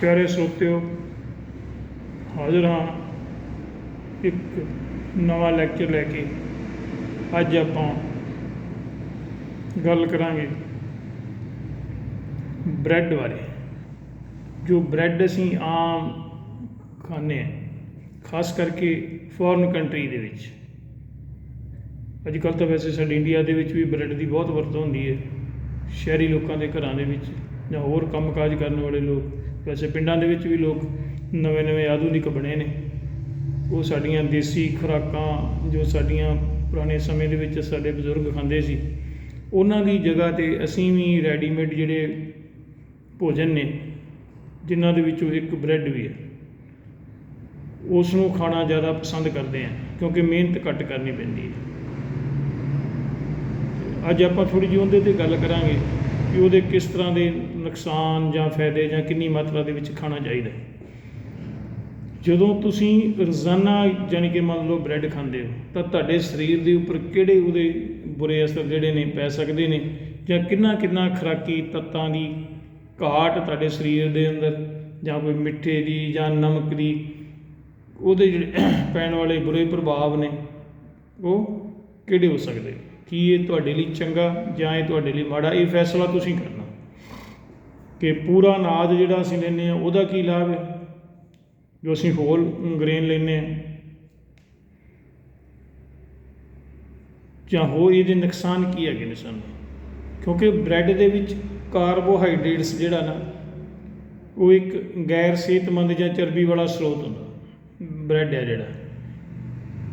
ਪਿਆਰੇ ਸਰੋਤਿਓ, ਹਾਜ਼ਰ ਹਾਂ ਇੱਕ ਨਵਾਂ ਲੈਕਚਰ ਲੈ ਕੇ। ਅੱਜ ਆਪਾਂ ਗੱਲ ਕਰਾਂਗੇ ਬ੍ਰੈਡ ਬਾਰੇ। ਜੋ ਬ੍ਰੈਡ ਅਸੀਂ ਆਮ ਖਾਂਦੇ ਹਾਂ, ਖਾਸ ਕਰਕੇ ਫੋਰਨ ਕੰਟਰੀ ਦੇ ਵਿੱਚ। ਅੱਜ ਕੱਲ੍ਹ ਤਾਂ ਵੈਸੇ ਸਾਡੇ ਇੰਡੀਆ ਦੇ ਵਿੱਚ ਵੀ ਬ੍ਰੈਡ ਦੀ ਬਹੁਤ ਵਰਤੋਂ ਹੁੰਦੀ ਹੈ। ਸ਼ਹਿਰੀ ਲੋਕਾਂ ਦੇ ਘਰਾਂ ਦੇ ਵਿੱਚ ਜਾਂ ਹੋਰ ਕੰਮਕਾਜ ਕਰਨ ਵਾਲੇ ਲੋਕ। ਵੈਸੇ ਪਿੰਡਾਂ ਦੇ ਵਿੱਚ ਵੀ ਲੋਕ ਨਵੇਂ ਨਵੇਂ ਆਧੁਨਿਕ ਬਣੇ ਨੇ। ਉਹ ਸਾਡੀਆਂ ਦੇਸੀ ਖੁਰਾਕਾਂ ਜੋ ਸਾਡੀਆਂ ਪੁਰਾਣੇ ਸਮੇਂ ਦੇ ਵਿੱਚ ਸਾਡੇ ਬਜ਼ੁਰਗ ਖਾਂਦੇ ਸੀ, ਉਹਨਾਂ ਦੀ ਜਗ੍ਹਾ ਤੇ ਅਸੀਂ ਵੀ ਰੈਡੀਮੇਡ ਜਿਹੜੇ ਭੋਜਨ ਨੇ, ਜਿਨ੍ਹਾਂ ਦੇ ਵਿੱਚੋਂ ਇੱਕ ਬ੍ਰੈਡ ਵੀ ਹੈ। ਉਸ ਨੂੰ ਖਾਣਾ ਜ਼ਿਆਦਾ ਪਸੰਦ ਕਰਦੇ ਹਾਂ, ਕਿਉਂਕਿ ਮਿਹਨਤ ਘੱਟ ਕਰਨੀ ਪੈਂਦੀ ਹੈ। ਅੱਜ ਆਪਾਂ ਥੋੜੀ ਜਿਹੀ ਉਹਦੇ ਤੇ ਗੱਲ ਕਰਾਂਗੇ। ਕਿ ਉਹਦੇ ਕਿਸ ਤਰ੍ਹਾਂ ਦੇ ਨੁਕਸਾਨ ਜਾਂ ਫਾਇਦੇ ਜਾਂ ਕਿੰਨੀ ਮਾਤਰਾ ਦੇ ਵਿੱਚ ਖਾਣਾ ਚਾਹੀਦਾ ਹੈ। ਜਦੋਂ ਤੁਸੀਂ ਰੋਜ਼ਾਨਾ ਜਾਨੀ ਕਿ ਮੰਨ ਲਓ ਬ੍ਰੈਡ ਖਾਂਦੇ ਹੋ, ਤਾਂ ਤੁਹਾਡੇ ਸਰੀਰ ਦੇ ਉੱਪਰ ਕਿਹੜੇ ਉਹਦੇ ਬੁਰੇ ਅਸਰ ਜਿਹੜੇ ਨੇ ਪੈ ਸਕਦੇ ਨੇ ਜਾਂ ਕਿੰਨਾ ਕਿੰਨਾ ਖੁਰਾਕੀ ਤੱਤਾਂ ਦੀ ਘਾਟ ਤੁਹਾਡੇ ਸਰੀਰ ਦੇ ਅੰਦਰ ਜਾਂ ਕੋਈ ਮਿੱਠੇ ਦੀ ਜਾਂ ਨਮਕ ਦੀ, ਉਹਦੇ ਜਿਹੜੇ ਪੈਣ ਵਾਲੇ ਬੁਰੇ ਪ੍ਰਭਾਵ ਨੇ, ਉਹ ਕਿਹੜੇ ਹੋ ਸਕਦੇ ਕੀ ਇਹ ਤੁਹਾਡੇ ਲਈ ਚੰਗਾ ਜਾਂ ਇਹ ਤੁਹਾਡੇ ਲਈ ਮਾੜਾ? ਇਹ ਫੈਸਲਾ ਤੁਸੀਂ ਕਰਨਾ। ਕਿ ਪੂਰਾ ਅਨਾਜ ਜਿਹੜਾ ਅਸੀਂ ਲੈਂਦੇ ਆ ਉਹਦਾ ਕੀ ਲਾਭ ਹੈ? ਜੋ ਅਸੀਂ ਹੋਲ ਗ੍ਰੇਨ ਲੈਂਦੇ ਹਾਂ। ਜਾਂ ਹੋਰ ਇਹਦੇ ਨੁਕਸਾਨ ਕੀ ਹੈਗੇ ਨੇ ਸਾਨੂੰ? ਕਿਉਂਕਿ ਬ੍ਰੈਡ ਦੇ ਵਿੱਚ ਕਾਰਬੋਹਾਈਡਰੇਟਸ ਜਿਹੜਾ ਨਾ, ਉਹ ਇੱਕ ਗੈਰ ਸਿਹਤਮੰਦ ਜਾਂ ਚਰਬੀ ਵਾਲਾ ਸਰੋਤ ਹੁੰਦਾ। ਬ੍ਰੈਡ ਹੈ ਜਿਹੜਾ।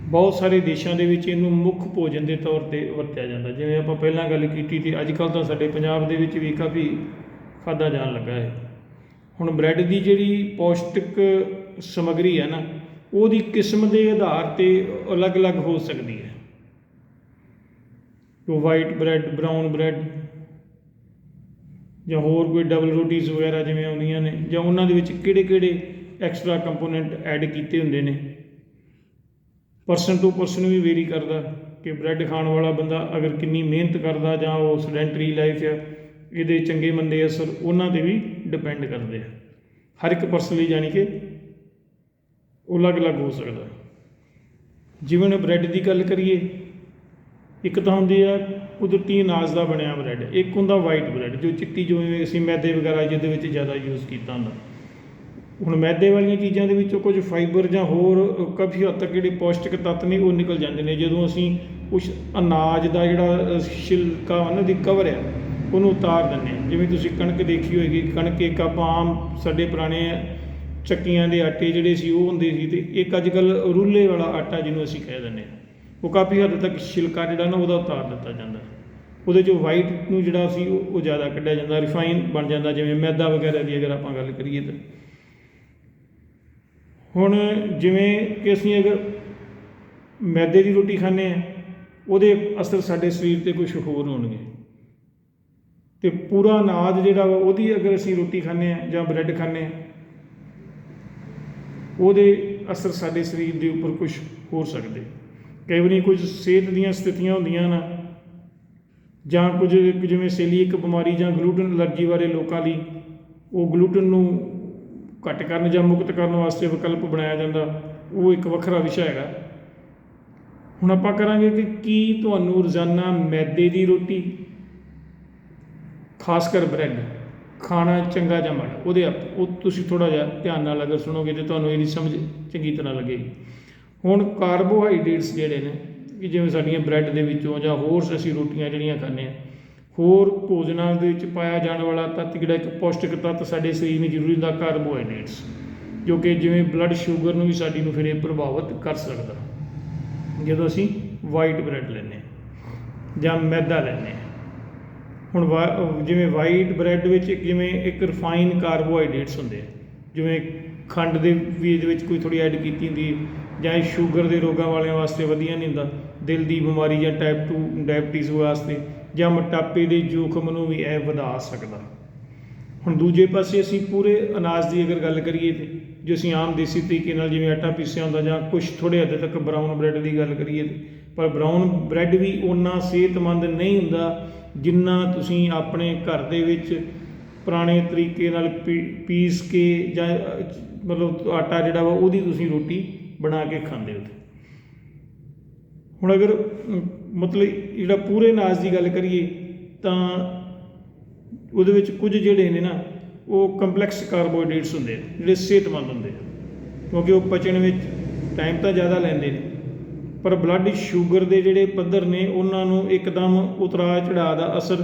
ਬਹੁਤ ਸਾਰੇ ਦੇਸ਼ਾਂ ਦੇ ਵਿੱਚ ਇਹਨੂੰ ਮੁੱਖ ਭੋਜਨ ਦੇ ਤੌਰ ਤੇ ਵਰਤਿਆ ਜਾਂਦਾ। ਜਿਵੇਂ ਆਪਾਂ ਪਹਿਲਾਂ ਗੱਲ ਕੀਤੀ ਸੀ, ਅੱਜ ਕੱਲ੍ਹ ਤਾਂ ਸਾਡੇ ਪੰਜਾਬ ਦੇ ਵਿੱਚ ਵੀ ਕਾਫੀ ਖਾਧਾ ਜਾਣ ਲੱਗਾ ਹੈ। ਹੁਣ ਬ੍ਰੈਡ ਦੀ ਜਿਹੜੀ ਪੌਸ਼ਟਿਕ ਸਮੱਗਰੀ ਹੈ ਨਾ, ਉਹਦੀ ਕਿਸਮ ਦੇ ਆਧਾਰ ਤੇ ਅਲੱਗ-ਅਲੱਗ ਹੋ ਸਕਦੀ ਹੈ। ਜੋ ਵਾਈਟ ਬ੍ਰੈਡ ਬ੍ਰਾਊਨ ਬ੍ਰੈਡ ਜਾਂ ਹੋਰ ਕੋਈ ਡਬਲ ਰੋਟੀਜ਼ ਵਗੈਰਾ ਜਿਵੇਂ ਆਉਂਦੀਆਂ ਨੇ ਜਾਂ ਉਹਨਾਂ ਦੇ ਵਿੱਚ ਕਿਹੜੇ-ਕਿਹੜੇ ਐਕਸਟਰਾ ਕੰਪੋਨੈਂਟ ਐਡ ਕੀਤੇ ਹੁੰਦੇ ਨੇ ਪਰਸਨ ਟੂ ਪਰਸਨ ਵੀ ਵੇਰੀ ਕਰਦਾ ਕਿ ਬ੍ਰੈਡ ਖਾਣ ਵਾਲਾ ਬੰਦਾ ਅਗਰ ਕਿੰਨੀ ਮਿਹਨਤ ਕਰਦਾ ਜਾਂ ਉਹ ਸੈਡੈਂਟਰੀ ਲਾਈਫ ਆ, ਇਹਦੇ ਚੰਗੇ ਮੰਦੇ ਅਸਰ ਉਹਨਾਂ ਤੇ ਵੀ ਡਿਪੈਂਡ ਕਰਦੇ ਆ। ਹਰ ਇੱਕ ਪਰਸਨ ਲਈ ਜਾਣੀ ਕਿ ਉਹ ਅਲੱਗ-ਅਲੱਗ ਹੋ ਸਕਦਾ। ਜਿਵੇਂ ਬ੍ਰੈਡ ਦੀ ਗੱਲ ਕਰੀਏ, ਇੱਕ ਤਾਂ ਹੁੰਦੀ ਆ ਕੁਦਰਤੀ ਅਨਾਜ ਦਾ ਬਣਿਆ ਬ੍ਰੈਡ, ਇੱਕ ਹੁੰਦਾ ਵਾਈਟ ਬ੍ਰੈਡ ਜੋ ਚਿੱਟੀ ਜਿਵੇਂ ਅਸੀਂ ਮੈਦੇ ਵਗੈਰਾ ਜਿਹਦੇ ਵਿੱਚ ਜ਼ਿਆਦਾ ਯੂਜ਼ ਕੀਤਾ ਹੁੰਦਾ। ਹੁਣ ਮੈਦੇ ਵਾਲੀਆਂ ਚੀਜ਼ਾਂ ਦੇ ਵਿੱਚੋਂ ਕੁਝ ਫਾਈਬਰ ਜਾਂ ਹੋਰ ਕਾਫੀ ਹੱਦ ਤੱਕ ਜਿਹੜੇ ਪੌਸ਼ਟਿਕ ਤੱਤ ਨੇ ਉਹ ਨਿਕਲ ਜਾਂਦੇ ਨੇ। ਜਦੋਂ ਅਸੀਂ ਉਸ ਅਨਾਜ ਦਾ ਜਿਹੜਾ ਅ, ਛਿਲਕਾ ਉਹਨਾਂ ਦੀ ਕਵਰ ਆ ਉਹਨੂੰ ਉਤਾਰ ਦਿੰਦੇ ਹਾਂ। ਜਿਵੇਂ ਤੁਸੀਂ ਕਣਕ ਦੇਖੀ ਹੋਏਗੀ ਕਣਕ ਇੱਕ ਆਪਾਂ ਆਮ ਸਾਡੇ ਪੁਰਾਣੇ ਚੱਕੀਆਂ ਦੇ ਆਟੇ ਜਿਹੜੇ ਸੀ ਉਹ ਹੁੰਦੇ ਸੀ ਤੇ ਇੱਕ ਅੱਜ ਕੱਲ ਰੁੱਲੇ ਵਾਲਾ ਆਟਾ ਜਿਹਨੂੰ ਅਸੀਂ ਕਹਿ ਦਿੰਦੇ ਹਾਂ। ਉਹ ਕਾਫੀ ਹੱਦ ਤੱਕ ਛਿਲਕਾ ਜਿਹੜਾ ਨਾ ਉਹਦਾ ਉਤਾਰ ਦਿੱਤਾ ਜਾਂਦਾ। ਉਹਦੇ ਚੋਂ ਵਾਈਟ ਨੂੰ ਜਿਹੜਾ ਸੀ ਉਹ ਜ਼ਿਆਦਾ ਕੱਢਿਆ ਜਾਂਦਾ ਰਿਫਾਈਨ ਬਣ ਜਾਂਦਾ। ਜਿਵੇਂ ਮੈਦਾ ਵਗੈਰਾ ਦੀ ਅਗਰ ਆਪਾਂ ਗੱਲ ਕਰੀਏ ਤਾਂ। ਹੁਣ ਜਿਵੇਂ ਕਿ ਅਸੀਂ ਅਗਰ ਮੈਦੇ ਦੀ ਰੋਟੀ ਖਾਂਦੇ ਆ ਉਹਦੇ ਅਸਰ ਸਾਡੇ ਸਰੀਰ ਤੇ ਕੁਝ ਹੋਰ ਹੋਣਗੇ। ਤੇ ਪੂਰਾ ਅਨਾਜ ਜਿਹੜਾ ਵਾ, ਉਹਦੀ ਅਗਰ ਅਸੀਂ ਰੋਟੀ ਖਾਂਦੇ ਆ ਜਾਂ ਬ੍ਰੈਡ ਖਾਂਦੇ ਆ ਉਹਦੇ ਅਸਰ ਸਾਡੇ ਸਰੀਰ ਦੇ ਉੱਪਰ ਕੁਝ ਹੋ ਸਕਦੇ। ਕਈ ਵਾਰੀ ਕੁਝ ਸਿਹਤ ਦੀਆਂ ਸਥਿਤੀਆਂ ਹੁੰਦੀਆਂ ਨਾ, ਜਾਂ ਕੁਝ ਜਿਵੇਂ ਸੇਲੀਕ ਬਿਮਾਰੀ ਜਾਂ ਗਲੂਟਨ ਅਲਰਜੀ ਵਾਲੇ ਲੋਕਾਂ ਲਈ, ਉਹ ਗਲੂਟਨ ਨੂੰ ਘੱਟ ਕਰਨ ਜਾਂ ਮੁਕਤ ਕਰਨ ਵਾਸਤੇ ਵਿਕਲਪ ਬਣਾਇਆ ਜਾਂਦਾ, ਉਹ ਇੱਕ ਵੱਖਰਾ ਵਿਸ਼ਾ ਹੈਗਾ। ਹੁਣ ਆਪਾਂ ਕਰਾਂਗੇ ਕਿ ਕੀ ਤੁਹਾਨੂੰ ਰੋਜ਼ਾਨਾ ਮੈਦੇ ਦੀ ਰੋਟੀ, ਖਾਸ ਕਰ ਬ੍ਰੈਡ, ਖਾਣਾ ਚੰਗਾ ਜਾਂ ਮਾੜਾ, ਉਹਦੇ ਉਹ ਤੁਸੀਂ ਥੋੜਾ ਜਿਹਾ ਧਿਆਨ ਨਾਲ ਅਗਰ ਸੁਣੋਗੇ ਤੇ ਤੁਹਾਨੂੰ ਇਹਦੀ ਸਮਝ ਚੰਗੀ ਤਰ੍ਹਾਂ ਲੱਗੇਗੀ। ਹੁਣ ਕਾਰਬੋਹਾਈਡਰੇਟਸ ਜਿਹੜੇ ਨੇ, ਕਿ ਜਿਵੇਂ ਸਾਡੀਆਂ ਬ੍ਰੈਡ ਦੇ ਵਿੱਚੋਂ ਜਾਂ ਹੋਰ ਅਸੀਂ ਰੋਟੀਆਂ ਜਿਹੜੀਆਂ ਖਾਂਦੇ ਆ ਹੋਰ ਭੋਜਨਾਂ ਦੇ ਵਿੱਚ ਪਾਇਆ ਜਾਣ ਵਾਲਾ ਤੱਤ ਜਿਹੜਾ ਇੱਕ ਪੌਸ਼ਟਿਕ ਤੱਤ ਸਾਡੇ ਸਰੀਰ ਨੂੰ ਜ਼ਰੂਰੀ ਹੁੰਦਾ ਕਾਰਬੋਹਾਈਡਰੇਟਸ, ਜੋ ਕਿ ਜਿਵੇਂ ਬਲੱਡ ਸ਼ੂਗਰ ਨੂੰ ਵੀ ਸਾਡੀ ਨੂੰ ਫਿਰ ਇਹ ਪ੍ਰਭਾਵਿਤ ਕਰ ਸਕਦਾ। ਜਦੋਂ ਅਸੀਂ ਵਾਈਟ ਬ੍ਰੈਡ ਲੈਂਦੇ ਹਾਂ ਜਾਂ ਮੈਦਾ ਲੈਂਦੇ ਹੁਣ ਵਾ- ਜਿਵੇਂ ਵਾਈਟ ਬ੍ਰੈਡ ਵਿੱਚ ਇੱਕ ਜਿਵੇਂ ਇੱਕ ਰਿਫਾਈਨ ਕਾਰਬੋਹਾਈਡਰੇਟਸ ਹੁੰਦੇ ਆ, ਜਿਵੇਂ ਖੰਡ ਦੇ ਵੀ ਇਹਦੇ ਵਿੱਚ ਕੋਈ ਥੋੜੀ ਐਡ ਕੀਤੀ ਹੁੰਦੀ ਜਾਂ ਇਹ ਸ਼ੂਗਰ ਦੇ ਰੋਗਾਂ ਵਾਲਿਆਂ ਵਾਸਤੇ ਵਧੀਆ ਨਹੀਂ ਹੁੰਦਾ, ਦਿਲ ਦੀ ਬਿਮਾਰੀ ਜਾਂ ਟਾਈਪ 2 ਡਾਇਬਟੀਜ਼ ਵਾਸਤੇ ਜਾਂ ਮੋਟਾਪੇ ਦੇ ਜੋਖਮ ਨੂੰ ਵੀ ਇਹ ਵਧਾ ਸਕਦਾ। ਹੁਣ ਦੂਜੇ ਪਾਸੇ ਅਸੀਂ ਪੂਰੇ ਅਨਾਜ ਦੀ ਅਗਰ ਗੱਲ ਕਰੀਏ ਤੇ, ਜੇ ਅਸੀਂ ਆਮ ਦੇਸੀ ਤਰੀਕੇ ਨਾਲ ਜਿਵੇਂ ਆਟਾ ਪੀਸਿਆ ਹੁੰਦਾ ਜਾਂ ਕੁਝ ਥੋੜੇ ਹੱਦ ਤੱਕ ਬਰਾਊਨ ਬ੍ਰੈਡ ਦੀ ਗੱਲ ਕਰੀਏ ਤੇ, ਪਰ ਬਰਾਊਨ ਬ੍ਰੈਡ ਵੀ ਉਨਾ ਸਿਹਤਮੰਦ ਨਹੀਂ ਹੁੰਦਾ ਜਿੰਨਾ ਤੁਸੀਂ ਆਪਣੇ ਘਰ ਦੇ ਵਿੱਚ ਪੁਰਾਣੇ ਤਰੀਕੇ ਨਾਲ ਪੀ- ਪੀਸ ਕੇ ਜਾਂ, ਮਤਲਬ ਆਟਾ ਜਿਹੜਾ ਵਾ ਉਹਦੀ ਤੁਸੀਂ ਰੋਟੀ ਬਣਾ ਕੇ ਖਾਂਦੇ ਹੋ ਹੁਣ ਅਗਰ ਮਤਲਬ ਜਿਹੜਾ ਪੂਰੇ ਅਨਾਜ ਦੀ ਗੱਲ ਕਰੀਏ, ਤਾਂ ਉਹਦੇ ਵਿੱਚ ਕੁਝ ਜਿਹੜੇ ਨੇ ਨਾ, ਉਹ ਕੰਪਲੈਕਸ ਕਾਰਬੋਹਾਈਡਰੇਟਸ ਹੁੰਦੇ ਆ ਜਿਹੜੇ ਸਿਹਤਮੰਦ ਹੁੰਦੇ ਆ। ਕਿਉਂਕਿ ਉਹ ਪਚਣ ਵਿੱਚ ਟਾਈਮ ਤਾਂ ਜ਼ਿਆਦਾ ਲੈਂਦੇ ਨੇ, ਪਰ ਬਲੱਡ ਸ਼ੂਗਰ ਦੇ ਜਿਹੜੇ ਪੱਧਰ ਨੇ, ਉਹਨਾਂ ਨੂੰ ਇੱਕਦਮ ਉਤਰਾ ਚੜਾਅ ਦਾ ਅਸਰ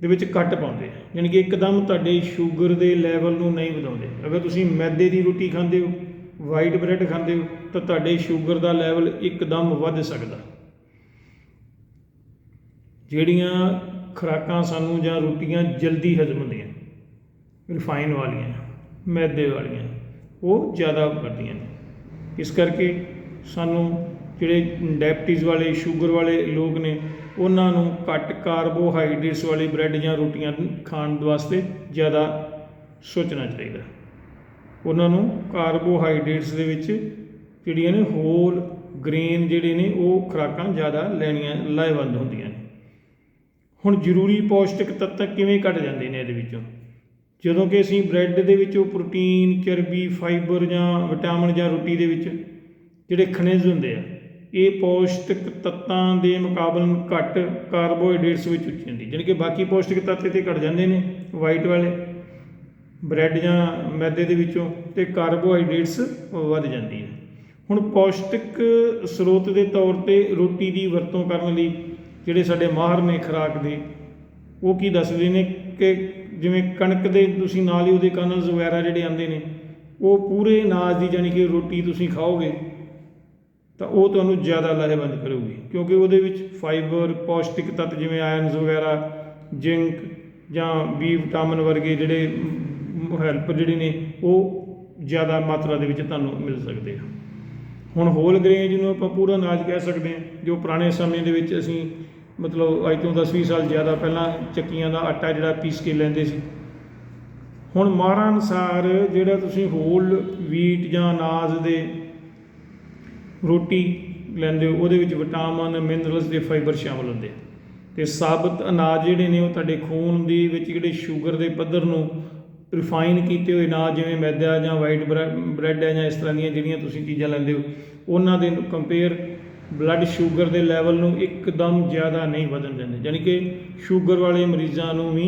ਦੇ ਵਿੱਚ ਘੱਟ ਪਾਉਂਦੇ ਆ। ਯਾਨੀ ਕਿ ਇੱਕਦਮ ਤੁਹਾਡੇ ਸ਼ੂਗਰ ਦੇ ਲੈਵਲ ਨੂੰ ਨਹੀਂ ਵਧਾਉਂਦੇ। ਅਗਰ ਤੁਸੀਂ ਮੈਦੇ ਦੀ ਰੋਟੀ ਖਾਂਦੇ ਹੋ ਵਾਈਟ ਬ੍ਰੈਡ ਖਾਂਦੇ ਹੋ, ਤਾਂ ਤੁਹਾਡੇ ਸ਼ੂਗਰ ਦਾ ਲੈਵਲ ਇੱਕਦਮ ਵੱਧ ਸਕਦਾ। ਜਿਹੜੀਆਂ ਖੁਰਾਕਾਂ ਸਾਨੂੰ ਜਾਂ ਰੋਟੀਆਂ ਜਲਦੀ ਹਜ਼ਮ ਹੁੰਦੀਆਂ ਰਿਫਾਈਨ ਵਾਲੀਆਂ, ਮੈਦੇ ਵਾਲੀਆਂ, ਉਹ ਜ਼ਿਆਦਾ ਕਰਦੀਆਂ ਨੇ। ਇਸ ਕਰਕੇ ਸਾਨੂੰ ਜਿਹੜੇ ਡਾਇਬਟੀਜ਼ ਵਾਲੇ, ਸ਼ੂਗਰ ਵਾਲੇ ਲੋਕ ਨੇ, ਉਹਨਾਂ ਨੂੰ ਘੱਟ ਕਾਰਬੋਹਾਈਡਰੇਟਸ ਵਾਲੇ ਬ੍ਰੈਡ ਜਾਂ ਰੋਟੀਆਂ ਖਾਣ ਵਾਸਤੇ ਜ਼ਿਆਦਾ ਸੋਚਣਾ ਚਾਹੀਦਾ। ਉਹਨਾਂ ਨੂੰ ਕਾਰਬੋਹਾਈਡਰੇਟਸ ਦੇ ਵਿੱਚ ਜਿਹੜੀਆਂ ਨੇ ਹੋਲ ਗ੍ਰੇਨ ਜਿਹੜੇ ਨੇ, ਉਹ ਖੁਰਾਕਾਂ ਜ਼ਿਆਦਾ ਲੈਣੀਆਂ, ਲਾਹੇਵੰਦ ਹੁੰਦੀਆਂ ਨੇ। ਹੁਣ ਜ਼ਰੂਰੀ ਪੌਸ਼ਟਿਕ ਤੱਤ ਕਿਵੇਂ ਘਟ ਜਾਂਦੇ ਨੇ ਇਹਦੇ ਵਿੱਚੋਂ? ਜਦੋਂ ਕਿ ਅਸੀਂ ਬ੍ਰੈਡ ਦੇ ਵਿੱਚੋਂ ਪ੍ਰੋਟੀਨ, ਚਰਬੀ, ਫਾਈਬਰ ਜਾਂ ਵਿਟਾਮਿਨ ਜਾਂ ਰੋਟੀ ਦੇ ਵਿੱਚ ਜਿਹੜੇ ਖਣਿਜ ਹੁੰਦੇ ਆ, ਇਹ ਪੌਸ਼ਟਿਕ ਤੱਤਾਂ ਦੇ ਮੁਕਾਬਲੇ ਘੱਟ ਕਾਰਬੋਹਾਈਡਰੇਟਸ ਵਿੱਚ ਉੱਚੀ ਹੁੰਦੀ ਜਾਣੀ ਕਿ ਬਾਕੀ ਪੌਸ਼ਟਿਕ ਤੱਤ ਤੇ ਘਟ ਜਾਂਦੇ ਨੇ, ਵਾਈਟ ਵਾਲੇ, ਬ੍ਰੈਡ ਜਾਂ ਮੈਦੇ ਦੇ ਵਿੱਚੋਂ ਤੇ ਕਾਰਬੋਹਾਈਡਰੇਟਸ ਵੱਧ ਜਾਂਦੀ ਹੈ ਹੁਣ ਪੌਸ਼ਟਿਕ ਸਰੋਤ ਦੇ ਤੌਰ ਤੇ ਰੋਟੀ ਦੀ ਵਰਤੋਂ ਕਰਨ ਲਈ ਜਿਹੜੇ ਸਾਡੇ ਮਾਹਰ ਨੇ ਖੁਰਾਕ ਦੇ, ਉਹ ਕੀ ਦੱਸਦੇ ਨੇ ਕਿ ਜਿਵੇਂ ਕਣਕ ਦੇ ਤੁਸੀਂ ਨਾਲ ਹੀ ਉਹਦੇ ਕਨਲਸ ਵਗੈਰਾ ਜਿਹੜੇ ਆਉਂਦੇ ਨੇ, ਉਹ ਪੂਰੇ ਅਨਾਜ ਦੀ ਜਾਣੀ ਕਿ ਰੋਟੀ ਤੁਸੀਂ ਖਾਓਗੇ, ਤਾਂ ਉਹ ਤੁਹਾਨੂੰ ਜ਼ਿਆਦਾ ਲਾਹੇਵੰਦ ਕਰੂਗੀ। ਕਿਉਂਕਿ ਉਹਦੇ ਵਿੱਚ ਫਾਈਬਰ ਪੌਸ਼ਟਿਕ ਤੱਤ ਜਿਵੇਂ ਆਇਰਨਸ ਵਗੈਰਾ ਜ਼ਿੰਕ ਜਾਂ ਬੀ ਵਿਟਾਮਿਨ ਵਰਗੇ ਜਿਹੜੇ ਹੈਲਪ ਜਿਹੜੇ ਨੇ, ਉਹ ਜ਼ਿਆਦਾ ਮਾਤਰਾ ਦੇ ਵਿੱਚ ਤੁਹਾਨੂੰ ਮਿਲ ਸਕਦੇ ਆ। ਹੁਣ ਹੋਲ ਗ੍ਰੇਨ ਜਿਹਨੂੰ ਆਪਾਂ ਪੂਰਾ ਅਨਾਜ ਕਹਿ ਸਕਦੇ ਹਾਂ, ਜੋ ਪੁਰਾਣੇ ਸਮੇਂ ਦੇ ਵਿੱਚ ਅਸੀਂ ਮਤਲਬ ਅੱਜ ਤੋਂ 10-20 ਸਾਲ ਜ਼ਿਆਦਾ ਪਹਿਲਾਂ ਚੱਕੀਆਂ ਦਾ ਆਟਾ ਜਿਹੜਾ ਪੀਸ ਕੇ ਲੈਂਦੇ ਸੀ। ਹੁਣ ਮਾਹਰਾਂ ਅਨੁਸਾਰ ਜਿਹੜਾ ਤੁਸੀਂ ਹੋਲ ਵੀਟ ਜਾਂ ਅਨਾਜ ਦੇ ਰੋਟੀ ਲੈਂਦੇ ਹੋ, ਉਹਦੇ ਵਿੱਚ ਵਿਟਾਮਿਨ ਮਿਨਰਲਸ ਦੇ ਫਾਈਬਰ ਸ਼ਾਮਲ ਹੁੰਦੇ ਆ। ਤੇ ਸਾਬਤ ਅਨਾਜ ਜਿਹੜੇ ਨੇ ਉਹ ਤੁਹਾਡੇ ਖੂਨ ਦੇ ਵਿੱਚ ਜਿਹੜੇ ਸ਼ੂਗਰ ਦੇ ਪੱਧਰ ਨੂੰ ਰਿਫਾਈਨ ਕੀਤੇ ਹੋਏ ਅਨਾਜ ਜਿਵੇਂ ਮੈਦਾ ਜਾਂ ਵਾਈਟ ਬ੍ਰੈਡ ਹੈ ਜਾਂ ਇਸ ਤਰ੍ਹਾਂ ਦੀਆਂ ਜਿਹੜੀਆਂ ਤੁਸੀਂ ਚੀਜ਼ਾਂ ਲੈਂਦੇ ਹੋ, ਉਹਨਾਂ ਦੇ ਕੰਪੇਅਰ ਬਲੱਡ ਸ਼ੂਗਰ ਦੇ ਲੈਵਲ ਨੂੰ ਇੱਕਦਮ ਜ਼ਿਆਦਾ ਨਹੀਂ ਵਧਣ ਦਿੰਦੇ। ਯਾਨੀ ਕਿ ਸ਼ੂਗਰ ਵਾਲੇ ਮਰੀਜ਼ਾਂ ਨੂੰ ਵੀ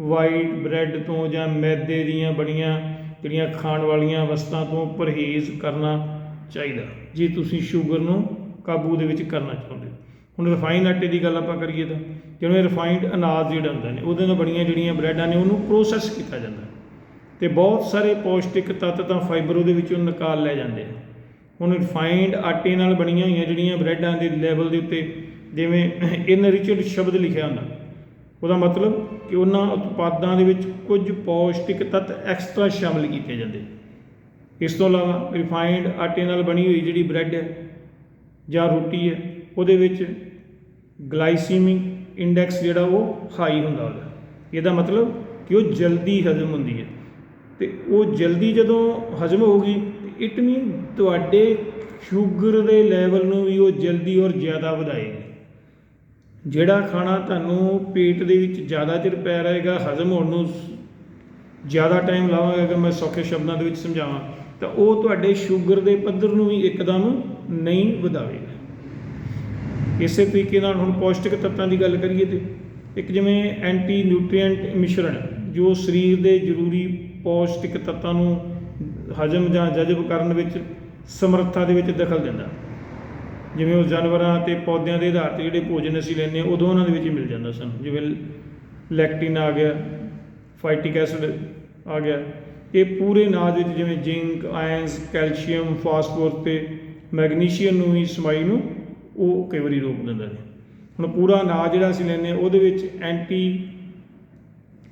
ਵਾਈਟ ਬ੍ਰੈਡ ਤੋਂ ਜਾਂ ਮੈਦੇ ਦੀਆਂ ਬਣੀਆਂ ਜਿਹੜੀਆਂ ਖਾਣ ਵਾਲੀਆਂ ਵਸਤਾਂ ਤੋਂ ਪਰਹੇਜ਼ ਕਰਨਾ ਚਾਹੀਦਾ। ਜੇ ਤੁਸੀਂ ਸ਼ੂਗਰ ਨੂੰ ਕਾਬੂ ਦੇ ਵਿੱਚ ਕਰਨਾ ਚਾਹੁੰਦੇ ਹੋ। ਹੁਣ ਰਿਫਾਈਨ ਆਟੇ ਦੀ ਗੱਲ ਆਪਾਂ ਕਰੀਏ ਤਾਂ, ਜਿਵੇਂ ਰਿਫਾਈਨਡ ਅਨਾਜ ਜਿਹੜਾ ਹੁੰਦਾ ਨੇ, ਉਹਦੇ ਨਾਲ ਬਣੀਆਂ ਜਿਹੜੀਆਂ ਬ੍ਰੈਡਾਂ ਨੇ, ਉਹਨੂੰ ਪ੍ਰੋਸੈਸ ਕੀਤਾ ਜਾਂਦਾ ਤੇ ਬਹੁਤ ਸਾਰੇ ਪੌਸ਼ਟਿਕ ਤੱਤ ਤਾਂ ਫਾਈਬਰ ਉਹਦੇ ਵਿੱਚੋਂ ਨਿਕਾਲ ਲੈ ਜਾਂਦੇ ਆ। ਹੁਣ ਰਿਫਾਈਨਡ ਆਟੇ ਨਾਲ ਬਣੀਆਂ ਹੋਈਆਂ ਜਿਹੜੀਆਂ ਬ੍ਰੈਡਾਂ ਦੇ ਲੈਵਲ ਦੇ ਉੱਤੇ ਜਿਵੇਂ ਇਨਰਿਚਡ ਸ਼ਬਦ ਲਿਖਿਆ ਹੁੰਦਾ। ਉਹਦਾ ਮਤਲਬ ਕਿ ਉਹਨਾਂ ਉਤਪਾਦਾਂ ਦੇ ਵਿੱਚ ਕੁਝ ਪੌਸ਼ਟਿਕ ਤੱਤ ਐਕਸਟਰਾ ਸ਼ਾਮਲ ਕੀਤੇ ਜਾਂਦੇ। ਇਸ ਤੋਂ ਇਲਾਵਾ ਰਿਫਾਈਨਡ ਆਟੇ ਨਾਲ ਬਣੀ ਹੋਈ ਜਿਹੜੀ ਬ੍ਰੈਡ ਹੈ ਜਾਂ ਰੋਟੀ ਹੈ, ਉਹਦੇ ਵਿੱਚ ਗਲਾਈਸੀਮਿਕ ਇੰਡੈਕਸ ਜਿਹੜਾ ਉਹ ਹਾਈ ਹੁੰਦਾ ਉਹਦਾ। ਇਹਦਾ ਮਤਲਬ ਕਿ ਉਹ ਜਲਦੀ ਹਜ਼ਮ ਹੁੰਦੀ ਹੈ। ਤੇ ਉਹ ਜਲਦੀ ਜਦੋਂ ਹਜ਼ਮ ਹੋਊਗੀ ਇਟ ਮੀਨ ਤੁਹਾਡੇ ਸ਼ੂਗਰ ਦੇ ਲੈਵਲ ਨੂੰ ਵੀ ਉਹ ਜਲਦੀ ਔਰ ਜ਼ਿਆਦਾ ਵਧਾਏਗੀ। ਜਿਹੜਾ ਖਾਣਾ ਤੁਹਾਨੂੰ ਪੇਟ ਦੇ ਵਿੱਚ ਜ਼ਿਆਦਾ ਚਿਰ ਪੈ ਰਹੇਗਾ, ਹਜ਼ਮ ਹੋਣ ਨੂੰ ਜ਼ਿਆਦਾ ਟਾਈਮ ਲਾਵਾਂਗਾ, ਅਗਰ ਮੈਂ ਸੌਖੇ ਸ਼ਬਦਾਂ ਦੇ ਵਿੱਚ ਸਮਝਾਵਾਂ, ਤਾਂ ਉਹ ਤੁਹਾਡੇ ਸ਼ੂਗਰ ਦੇ ਪੱਧਰ ਨੂੰ ਵੀ ਇੱਕਦਮ ਨਹੀਂ ਵਧਾਵੇਗਾ। ਇਸੇ ਤਰੀਕੇ ਨਾਲ ਹੁਣ ਪੌਸ਼ਟਿਕ ਤੱਤਾਂ ਦੀ ਗੱਲ ਕਰੀਏ ਤੇ ਇੱਕ ਜਿਵੇਂ ਐਂਟੀ ਨਿਊਟ੍ਰੀਐਂਟ ਮਿਸ਼ਰਣ, ਜੋ ਸਰੀਰ ਦੇ ਜ਼ਰੂਰੀ ਪੌਸ਼ਟਿਕ ਤੱਤਾਂ ਨੂੰ ਹਜਮ ਜਾਂ ਜਜ਼ਬ ਕਰਨ ਵਿੱਚ ਸਮਰੱਥਾ ਦੇ ਵਿੱਚ ਦਖਲ ਦਿੰਦਾ। ਜਿਵੇਂ ਉਹ ਜਾਨਵਰਾਂ ਤੇ ਪੌਦਿਆਂ ਦੇ ਆਧਾਰ ਤੇ ਜਿਹੜੇ ਭੋਜਨ ਅਸੀਂ ਲੈਂਦੇ ਹਾਂ, ਉਦੋਂ ਉਹਨਾਂ ਦੇ ਵਿੱਚ ਹੀ ਮਿਲ ਜਾਂਦਾ ਸਾਨੂੰ। ਜਿਵੇਂ ਲੈਕਟਿਨ ਆ ਗਿਆ, ਫਾਈਟਿਕ ਐਸਿਡ ਆ ਗਿਆ, ਇਹ ਪੂਰੇ ਅਨਾਜ ਵਿੱਚ ਜਿਵੇਂ ਜ਼ਿੰਕ ਆਇਨਸ ਕੈਲਸ਼ੀਅਮ, ਫਾਸਫੋਰਸ ਤੇ ਮੈਗਨੀਸ਼ੀਅਮ ਨੂੰ ਹੀ ਸਮਾਈ ਨੂੰ ਉਹ ਕਈ ਵਾਰੀ ਰੋਕ ਦਿੰਦਾ ਨੇ ਹੁਣ ਪੂਰਾ ਅਨਾਜ ਜਿਹੜਾ ਅਸੀਂ ਲੈਂਦੇ ਹਾਂ, ਉਹਦੇ ਵਿੱਚ ਐਂਟੀ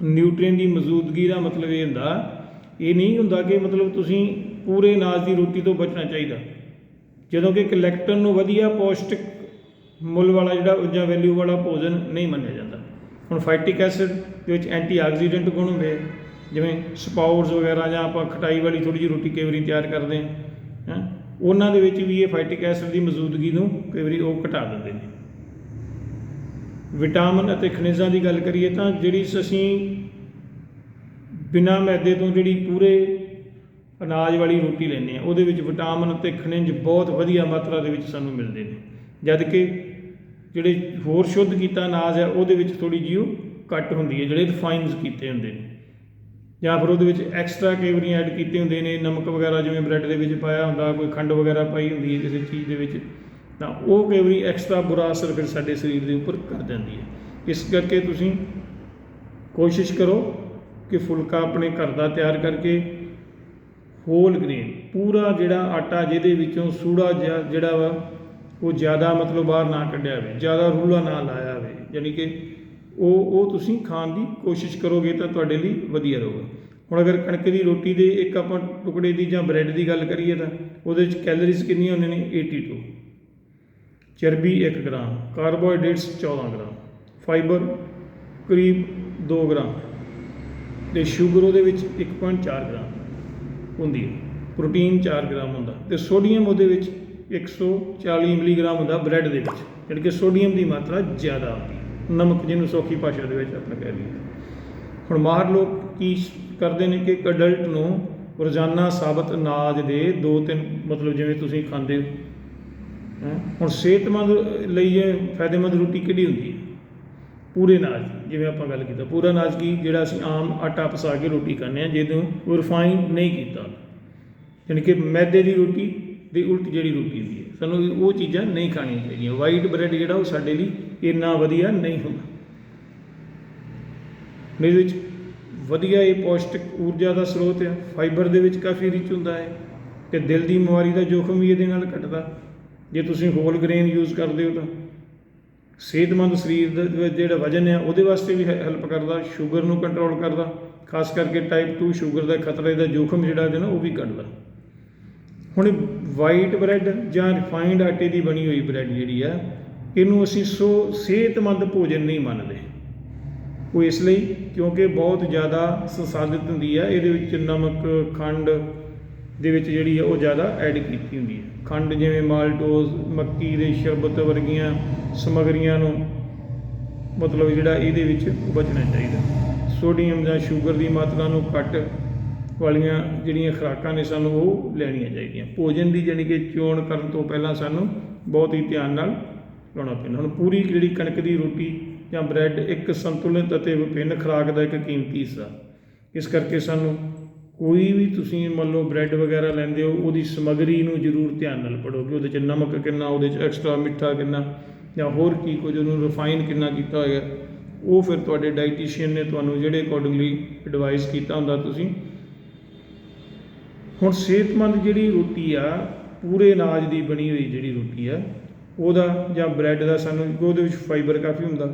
ਨਿਊਟ੍ਰੀਐਂਟ ਦੀ ਮੌਜੂਦਗੀ ਦਾ ਮਤਲਬ ਇਹ ਹੁੰਦਾ, ਇਹ ਨਹੀਂ ਹੁੰਦਾ ਕਿ ਮਤਲਬ ਤੁਸੀਂ ਪੂਰੇ ਅਨਾਜ ਦੀ ਰੋਟੀ ਤੋਂ ਬਚਣਾ ਚਾਹੀਦਾ। ਜਦੋਂ ਕਿ ਕਲੈਕਟਰ ਨੂੰ ਵਧੀਆ ਪੌਸ਼ਟਿਕ ਮੁੱਲ ਵਾਲਾ ਜਿਹੜਾ ਜਾਂ ਵੈਲਿਊ ਵਾਲਾ ਭੋਜਨ ਨਹੀਂ ਮੰਨਿਆ ਜਾਂਦਾ। ਹੁਣ ਫਾਈਟਿਕ ਐਸਿਡ ਦੇ ਵਿੱਚ ਐਂਟੀ ਆਕਸੀਡੈਂਟ ਗੁਣ ਹੁੰਦੇ ਜਿਵੇਂ ਸਪਾਉਟਸ ਵਗੈਰਾ ਜਾਂ ਆਪਾਂ ਖਟਾਈ ਵਾਲੀ ਥੋੜੀ ਜਿਹੀ ਰੋਟੀ ਕਈ ਵਾਰੀ ਤਿਆਰ ਕਰਦੇ ਹਾਂ। ਉਹਨਾਂ ਦੇ ਵਿੱਚ ਵੀ ਇਹ ਫਾਈਟਿਕ ਐਸਿਡ ਦੀ ਮੌਜੂਦਗੀ ਨੂੰ ਕਈ ਵਾਰੀ ਉਹ ਘਟਾ ਦਿੰਦੇ ਨੇ। ਵਿਟਾਮਿਨ ਅਤੇ ਖਣਿਜਾਂ ਦੀ ਗੱਲ ਕਰੀਏ ਤਾਂ ਜਿਹੜੀ ਅਸੀਂ ਬਿਨਾਂ ਮੈਦੇ ਤੋਂ ਜਿਹੜੀ ਪੂਰੇ ਅਨਾਜ ਵਾਲੀ ਰੋਟੀ ਲੈਂਦੇ ਆ ਉਹਦੇ ਵਿੱਚ ਵਿਟਾਮਿਨ ਅਤੇ ਖਣਿਜ ਬਹੁਤ ਵਧੀਆ ਮਾਤਰਾ ਦੇ ਵਿੱਚ ਸਾਨੂੰ ਮਿਲਦੇ ਨੇ। ਜਦ ਕਿ ਜਿਹੜੇ ਹੋਰ ਸ਼ੁੱਧ ਕੀਤਾ ਅਨਾਜ ਹੈ, ਉਹਦੇ ਵਿੱਚ ਥੋੜੀ ਜਿਹੀ ਉਹ ਘੱਟ ਹੁੰਦੀ ਹੈ, ਜਿਹੜੇ ਰਿਫਾਈਨਸ ਕੀਤੇ ਹੁੰਦੇ ਨੇ। ਜਾਂ ਫਿਰ ਉਹਦੇ ਵਿੱਚ ਐਕਸਟਰਾ ਕਈ ਵਾਰੀ ਐਡ ਕੀਤੇ ਹੁੰਦੇ ਨੇ, ਨਮਕ ਵਗੈਰਾ ਜਿਵੇਂ ਬ੍ਰੈਡ ਦੇ ਵਿੱਚ ਪਾਇਆ ਹੁੰਦਾ, ਕੋਈ ਖੰਡ ਵਗੈਰਾ ਪਾਈ ਹੁੰਦੀ ਹੈ ਕਿਸੇ ਚੀਜ਼ ਦੇ ਵਿੱਚ। ਤਾਂ ਉਹ ਕਈ ਵਾਰੀ ਐਕਸਟਰਾ ਬੁਰਾ ਅਸਰ ਫਿਰ ਸਾਡੇ ਸਰੀਰ ਦੇ ਉੱਪਰ ਕਰ ਜਾਂਦੀ ਹੈ। ਇਸ ਕਰਕੇ ਤੁਸੀਂ ਕੋਸ਼ਿਸ਼ ਕਰੋ ਕਿ ਫੁਲਕਾ ਆਪਣੇ ਘਰ ਦਾ ਤਿਆਰ ਕਰਕੇ ਹੋਲ ਗ੍ਰੇਨ ਪੂਰਾ ਜਿਹੜਾ ਆਟਾ ਜਿਹਦੇ ਵਿੱਚੋਂ ਸੂੜਾ ਜਿਹਾ ਜਿਹੜਾ ਵਾ, ਉਹ ਜ਼ਿਆਦਾ ਮਤਲਬ ਬਾਹਰ ਨਾ ਕੱਢਿਆ ਹੋਵੇ, ਜ਼ਿਆਦਾ ਰੂਲਾ ਨਾ ਲਾਇਆ ਹੋਵੇ, ਯਾਨੀ ਕਿ ਉਹ ਉਹ ਤੁਸੀਂ ਖਾਣ ਦੀ ਕੋਸ਼ਿਸ਼ ਕਰੋਗੇ ਤਾਂ ਤੁਹਾਡੇ ਲਈ ਵਧੀਆ ਰਹੂਗਾ। ਹੁਣ ਅਗਰ ਕਣਕ ਦੀ ਰੋਟੀ ਦੇ ਇੱਕ ਆਪਾਂ ਟੁਕੜੇ ਦੀ ਜਾਂ ਬ੍ਰੈਡ ਦੀ ਗੱਲ ਕਰੀਏ ਤਾਂ ਉਹਦੇ ਵਿੱਚ ਕੈਲਰੀਜ਼ ਕਿੰਨੀਆਂ ਹੁੰਦੀਆਂ ਨੇ? 82 ਚਰਬੀ 1 ਗ੍ਰਾਮ, ਕਾਰਬੋਹਾਈਡਰੇਟਸ 14 ਗ੍ਰਾਮ, ਫਾਈਬਰ ਕਰੀਬ 2 ਗ੍ਰਾਮ ਤੇ ਸ਼ੂਗਰ ਉਹਦੇ ਵਿੱਚ 1.4 ਗ੍ਰਾਮ ਹੁੰਦੀ ਹੈ। ਪ੍ਰੋਟੀਨ 4 ਗ੍ਰਾਮ ਹੁੰਦਾ ਤੇ ਸੋਡੀਅਮ ਉਹਦੇ ਵਿੱਚ 140 ਮਿਲੀਗ੍ਰਾਮ ਹੁੰਦਾ ਬ੍ਰੈਡ ਦੇ ਵਿੱਚ ਯਾਨੀ ਕਿ ਸੋਡੀਅਮ ਦੀ ਮਾਤਰਾ ਜ਼ਿਆਦਾ ਹੁੰਦੀ ਨਮਕ ਜਿਹਨੂੰ ਸੌਖੀ ਭਾਸ਼ਾ ਦੇ ਵਿੱਚ ਆਪਾਂ ਕਹਿ ਲਈਏ ਹੁਣ ਮਾਹਰ ਲੋਕ ਕੀ ਕਰਦੇ ਨੇ ਕਿ ਇੱਕ ਅਡਲਟ ਨੂੰ ਰੋਜ਼ਾਨਾ ਸਾਬਤ ਅਨਾਜ ਦੇ ਦੋ ਤਿੰਨ ਮਤਲਬ ਜਿਵੇਂ ਤੁਸੀਂ ਖਾਂਦੇ ਹੋ ਹੁਣ ਸਿਹਤਮੰਦ ਲਈ ਇਹ ਫਾਇਦੇਮੰਦ ਰੋਟੀ ਕਿਹੜੀ ਹੁੰਦੀ ਹੈ? ਪੂਰੇ ਅਨਾਜ ਦੀ, ਜਿਵੇਂ ਆਪਾਂ ਗੱਲ ਕੀਤਾ ਪੂਰਾ ਅਨਾਜ ਕੀ? ਜਿਹੜਾ ਅਸੀਂ ਆਮ ਆਟਾ ਪਸਾ ਕੇ ਰੋਟੀ ਖਾਂਦੇ ਆ ਜਿਹਨੂੰ ਉਹ ਰਿਫਾਈਨ ਨਹੀਂ ਕੀਤਾ। ਯਾਨੀ ਕਿ ਮੈਦੇ ਦੀ ਰੋਟੀ ਦੀ ਉਲਟ ਜਿਹੜੀ ਰੋਟੀ ਹੁੰਦੀ ਹੈ। ਸਾਨੂੰ ਉਹ ਚੀਜ਼ਾਂ ਨਹੀਂ ਖਾਣੀਆਂ ਚਾਹੀਦੀਆਂ। ਵਾਈਟ ਬ੍ਰੈਡ ਜਿਹੜਾ ਉਹ ਸਾਡੇ ਲਈ ਇੰਨਾ ਵਧੀਆ ਨਹੀਂ ਹੁੰਦਾ। ਇਹਦੇ ਵਿੱਚ ਵਧੀਆ ਇਹ ਪੌਸ਼ਟਿਕ ਊਰਜਾ ਦਾ ਸਰੋਤ ਹੈ। ਫਾਈਬਰ ਦੇ ਵਿੱਚ ਕਾਫੀ ਰਿਚ ਹੁੰਦਾ ਹੈ। ਤੇ ਦਿਲ ਦੀ ਬਿਮਾਰੀ ਦਾ ਜੋਖਮ ਵੀ ਇਹਦੇ ਨਾਲ ਘਟਦਾ। ਜੇ ਤੁਸੀਂ ਹੋਲ ਗ੍ਰੇਨ ਯੂਜ਼ ਕਰਦੇ ਹੋ ਤਾਂ ਸਿਹਤਮੰਦ ਸਰੀਰ ਦਾ ਜਿਹੜਾ ਵਜਨ ਹੈ, ਉਹਦੇ ਵਾਸਤੇ ਵੀ ਹੈਲਪ ਕਰਦਾ ਸ਼ੂਗਰ ਨੂੰ ਕੰਟਰੋਲ ਕਰਦਾ, ਖਾਸ ਕਰਕੇ ਟਾਈਪ 2 ਸ਼ੂਗਰ ਦਾ ਖਤਰੇ ਦਾ ਜੋਖਮ ਜਿਹੜਾ ਹੈ ਨਾ, ਉਹ ਵੀ ਘਟਦਾ। ਹੁਣ ਵਾਈਟ ਬ੍ਰੈਡ ਜਾਂ ਰਿਫਾਈਨਡ ਆਟੇ ਦੀ ਬਣੀ ਹੋਈ ਬ੍ਰੈਡ ਜਿਹੜੀ ਆ ਇਹਨੂੰ ਅਸੀਂ ਸੋ, ਸਿਹਤਮੰਦ ਭੋਜਨ ਨਹੀਂ ਮੰਨਦੇ। ਉਹ ਇਸ ਲਈ ਕਿਉਂਕਿ ਬਹੁਤ ਜ਼ਿਆਦਾ ਸੰਸਾਧਿਤ ਹੁੰਦੀ ਆ ਇਹਦੇ ਵਿੱਚ ਨਮਕ, ਖੰਡ ਦੇ ਵਿੱਚ ਜਿਹੜੀ ਹੈ ਉਹ ਜ਼ਿਆਦਾ ਐਡ ਕੀਤੀ ਹੁੰਦੀ ਹੈ। ਖੰਡ ਜਿਵੇਂ ਮਾਲਟੋਸ ਮੱਕੀ ਦੇ ਸ਼ਰਬਤ ਵਰਗੀਆਂ ਸਮਗਰੀਆਂ ਨੂੰ ਮਤਲਬ ਜਿਹੜਾ ਇਹਦੇ ਵਿੱਚ ਬਚਣਾ ਚਾਹੀਦਾ। ਸੋਡੀਅਮ ਜਾਂ ਸ਼ੂਗਰ ਦੀ ਮਾਤਰਾ ਨੂੰ ਘੱਟ ਵਾਲੀਆਂ ਜਿਹੜੀਆਂ ਖੁਰਾਕਾਂ ਨੇ ਸਾਨੂੰ ਉਹ ਲੈਣੀਆਂ ਚਾਹੀਦੀਆਂ। ਭੋਜਨ ਦੀ ਜਾਣੀ ਕਿ ਚੋਣ ਕਰਨ ਤੋਂ ਪਹਿਲਾਂ ਸਾਨੂੰ ਬਹੁਤ ਹੀ ਧਿਆਨ ਨਾਲ ਲਾਉਣਾ ਪੈਂਦਾ। ਹੁਣ ਪੂਰੀ ਜਿਹੜੀ ਕਣਕ ਦੀ ਰੋਟੀ ਜਾਂ ਬ੍ਰੈਡ ਇੱਕ ਸੰਤੁਲਿਤ ਅਤੇ ਵਿਭਿੰਨ ਖੁਰਾਕ ਦਾ ਇੱਕ ਕੀਮਤੀ ਹਿੱਸਾ। ਇਸ ਕਰਕੇ ਸਾਨੂੰ ਕੋਈ ਵੀ ਤੁਸੀਂ ਮੰਨ ਲਓ ਬ੍ਰੈਡ ਵਗੈਰਾ ਲੈਂਦੇ ਹੋ, ਉਹਦੀ ਸਮੱਗਰੀ ਨੂੰ ਜ਼ਰੂਰ ਧਿਆਨ ਨਾਲ ਪੜ੍ਹੋ ਕਿ ਉਹਦੇ 'ਚ ਨਮਕ ਕਿੰਨਾ, ਉਹਦੇ 'ਚ ਐਕਸਟਰਾ ਮਿੱਠਾ ਕਿੰਨਾ ਜਾਂ ਹੋਰ ਕੀ ਕੁਝ ਉਹਨੂੰ ਰਿਫਾਈਨ ਕਿੰਨਾ ਕੀਤਾ ਹੋਇਆ। ਉਹ ਫਿਰ ਤੁਹਾਡੇ ਡਾਈਟੀਸ਼ੀਅਨ ਨੇ ਤੁਹਾਨੂੰ ਜਿਹੜੇ ਅਕੋਰਡਿੰਗਲੀ ਐਡਵਾਈਸ ਕੀਤਾ ਹੁੰਦਾ ਤੁਸੀਂ। ਹੁਣ ਸਿਹਤਮੰਦ ਜਿਹੜੀ ਰੋਟੀ ਆ, ਪੂਰੇ ਅਨਾਜ ਦੀ ਬਣੀ ਹੋਈ ਜਿਹੜੀ ਰੋਟੀ ਆ, ਉਹਦਾ ਜਾਂ ਬ੍ਰੈਡ ਦਾ ਸਾਨੂੰ ਉਹਦੇ ਵਿੱਚ ਫਾਈਬਰ ਕਾਫੀ ਹੁੰਦਾ।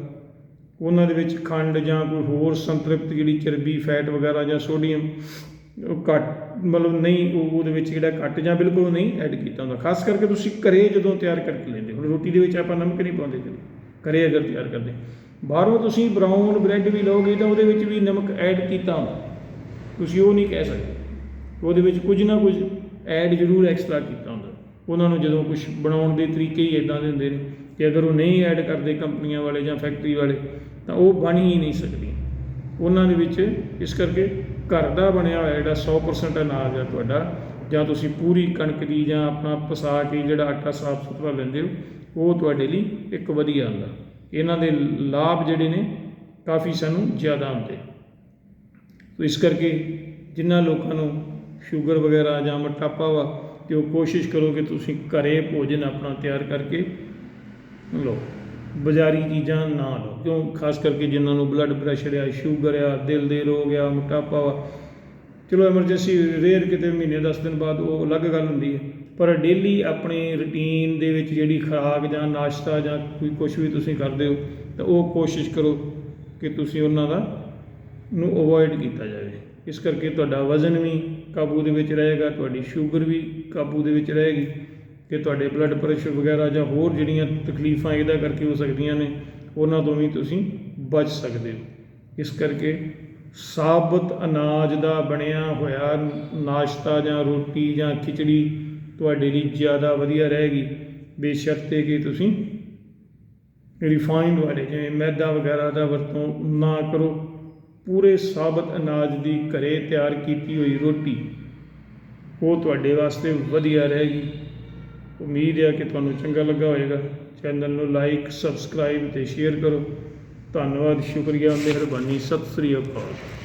ਉਹਨਾਂ ਦੇ ਵਿੱਚ ਖੰਡ ਜਾਂ ਕੋਈ ਹੋਰ ਸੰਤ੍ਰਿਪਤ ਜਿਹੜੀ ਚਰਬੀ ਫੈਟ ਵਗੈਰਾ ਜਾਂ ਸੋਡੀਅਮ ਘੱਟ, ਮਤਲਬ ਨਹੀਂ, ਉਹ ਉਹਦੇ ਵਿੱਚ ਜਿਹੜਾ ਘੱਟ ਜਾਂ ਬਿਲਕੁਲ ਨਹੀਂ ਐਡ ਕੀਤਾ ਹੁੰਦਾ। ਖਾਸ ਕਰਕੇ ਤੁਸੀਂ ਘਰੇ ਜਦੋਂ ਤਿਆਰ ਕਰਕੇ ਲੈਂਦੇ ਹੁਣ ਰੋਟੀ ਦੇ ਵਿੱਚ ਆਪਾਂ ਨਮਕ ਨਹੀਂ ਪਾਉਂਦੇ ਕਦੇ। ਘਰੇ ਅਗਰ ਤਿਆਰ ਕਰਦੇ। ਬਾਹਰੋਂ ਤੁਸੀਂ ਬਰਾਊਨ ਬ੍ਰੈਡ ਵੀ ਲਓਗੇ ਤਾਂ ਉਹਦੇ ਵਿੱਚ ਵੀ ਨਮਕ ਐਡ ਕੀਤਾ ਹੁੰਦਾ। ਤੁਸੀਂ ਉਹ ਨਹੀਂ ਕਹਿ ਸਕਦੇ। ਉਹਦੇ ਵਿੱਚ ਕੁਝ ਨਾ ਕੁਝ ਐਡ ਜ਼ਰੂਰ ਐਕਸਟਰਾ ਕੀਤਾ ਹੁੰਦਾ। ਉਹਨਾਂ ਨੂੰ ਜਦੋਂ ਕੁਝ ਬਣਾਉਣ ਦੇ ਤਰੀਕੇ ਹੀ ਇਦਾਂ ਦੇ ਹੁੰਦੇ ਨੇ ਕਿ ਅਗਰ ਉਹ ਨਹੀਂ ਐਡ ਕਰਦੇ ਕੰਪਨੀਆਂ ਵਾਲੇ ਜਾਂ ਫੈਕਟਰੀ ਵਾਲੇ, ਤਾਂ ਉਹ ਬਣ ਹੀ ਨਹੀਂ ਸਕਦੀ ਉਹਨਾਂ ਦੇ ਵਿੱਚ ਇਸ ਕਰਕੇ ਘਰ ਦਾ ਬਣਿਆ ਹੋਇਆ ਜਿਹੜਾ 100% ਅਨਾਜ ਹੈ ਤੁਹਾਡਾ, ਜਾਂ ਤੁਸੀਂ ਪੂਰੀ ਕਣਕ ਦੀ ਜਾਂ ਆਪਣਾ ਪਸਾ ਕੇ ਜਿਹੜਾ ਆਟਾ ਸਾਫ਼ ਸੁਥਰਾ ਲੈਂਦੇ ਹੋ, ਉਹ ਤੁਹਾਡੇ ਲਈ ਇੱਕ ਵਧੀਆ ਹੁੰਦਾ। ਇਹਨਾਂ ਦੇ ਲਾਭ ਜਿਹੜੇ ਨੇ, ਕਾਫੀ ਸਾਨੂੰ ਜ਼ਿਆਦਾ ਹੁੰਦੇ ਸੋ ਇਸ ਕਰਕੇ ਜਿਨ੍ਹਾਂ ਲੋਕਾਂ ਨੂੰ ਸ਼ੂਗਰ ਵਗੈਰਾ ਜਾਂ ਮੋਟਾਪਾ ਵਾ, ਤੇ ਉਹ ਕੋਸ਼ਿਸ਼ ਕਰੋ ਕਿ ਤੁਸੀਂ ਘਰੇ ਭੋਜਨ ਆਪਣਾ ਤਿਆਰ ਕਰਕੇ ਲਓ। ਬਾਜ਼ਾਰੀ ਚੀਜ਼ਾਂ ਨਾ ਲਓ। ਕਿਉਂ? ਖਾਸ ਕਰਕੇ ਜਿਨ੍ਹਾਂ ਨੂੰ ਬਲੱਡ ਪ੍ਰੈਸ਼ਰ ਆ ਸ਼ੂਗਰ ਆ, ਦਿਲ ਦੇ ਰੋਗ ਆ, ਮੋਟਾਪਾ ਵਾ। ਚਲੋ ਐਮਰਜੈਂਸੀ ਰੇਅਰ ਕਿਤੇ ਮਹੀਨੇ 10 ਦਿਨ ਬਾਅਦ ਉਹ ਅਲੱਗ ਗੱਲ ਹੁੰਦੀ ਹੈ। ਪਰ ਡੇਲੀ ਆਪਣੇ ਰੁਟੀਨ ਦੇ ਵਿੱਚ ਜਿਹੜੀ ਖੁਰਾਕ ਜਾਂ ਨਾਸ਼ਤਾ ਜਾਂ ਕੋਈ ਕੁਝ ਵੀ ਤੁਸੀਂ ਕਰਦੇ ਹੋ, ਤਾਂ ਉਹ ਕੋਸ਼ਿਸ਼ ਕਰੋ ਕਿ ਤੁਸੀਂ ਉਹਨਾਂ ਦਾ ਨੂੰ ਅਵੋਇਡ ਕੀਤਾ ਜਾਵੇ। ਇਸ ਕਰਕੇ ਤੁਹਾਡਾ ਵਜ਼ਨ ਵੀ ਕਾਬੂ ਦੇ ਵਿੱਚ ਰਹੇਗਾ, ਤੁਹਾਡੀ ਸ਼ੂਗਰ ਵੀ ਕਾਬੂ ਦੇ ਵਿੱਚ ਰਹੇਗੀ। ਕਿ ਤੁਹਾਡੇ ਬਲੱਡ ਪ੍ਰੈਸ਼ਰ ਵਗੈਰਾ ਜਾਂ ਹੋਰ ਜਿਹੜੀਆਂ ਤਕਲੀਫਾਂ ਇਹਦਾ ਕਰਕੇ ਹੋ ਸਕਦੀਆਂ ਨੇ, ਉਹਨਾਂ ਤੋਂ ਵੀ ਤੁਸੀਂ ਬਚ ਸਕਦੇ ਹੋ। ਇਸ ਕਰਕੇ ਸਾਬਤ ਅਨਾਜ ਦਾ ਬਣਿਆ ਹੋਇਆ ਨਾਸ਼ਤਾ ਜਾਂ ਰੋਟੀ ਜਾਂ ਖਿਚੜੀ ਤੁਹਾਡੇ ਲਈ ਜ਼ਿਆਦਾ ਵਧੀਆ ਰਹੇਗੀ। ਬੇਸ਼ਰਤੇ ਕਿ ਤੁਸੀਂ ਰਿਫਾਈਨਡ ਵਾਲੇ, ਜਿਵੇਂ ਮੈਦਾ ਵਗੈਰਾ ਦਾ ਵਰਤੋਂ ਨਾ ਕਰੋ। ਪੂਰੇ ਸਾਬਤ ਅਨਾਜ ਦੀ ਘਰੇ ਤਿਆਰ ਕੀਤੀ ਹੋਈ ਰੋਟੀ ਉਹ ਤੁਹਾਡੇ ਵਾਸਤੇ ਵਧੀਆ ਰਹੇਗੀ। ਉਮੀਦ ਹੈ ਕਿ ਤੁਹਾਨੂੰ ਚੰਗਾ ਲੱਗਾ ਹੋਵੇਗਾ। ਚੈਨਲ ਨੂੰ ਲਾਈਕ ਸਬਸਕ੍ਰਾਈਬ ਤੇ ਸ਼ੇਅਰ ਕਰੋ। ਧੰਨਵਾਦ, ਸ਼ੁਕਰੀਆ, ਮਿਹਰਬਾਨੀ, ਸਤਿ ਸ੍ਰੀ ਅਕਾਲ।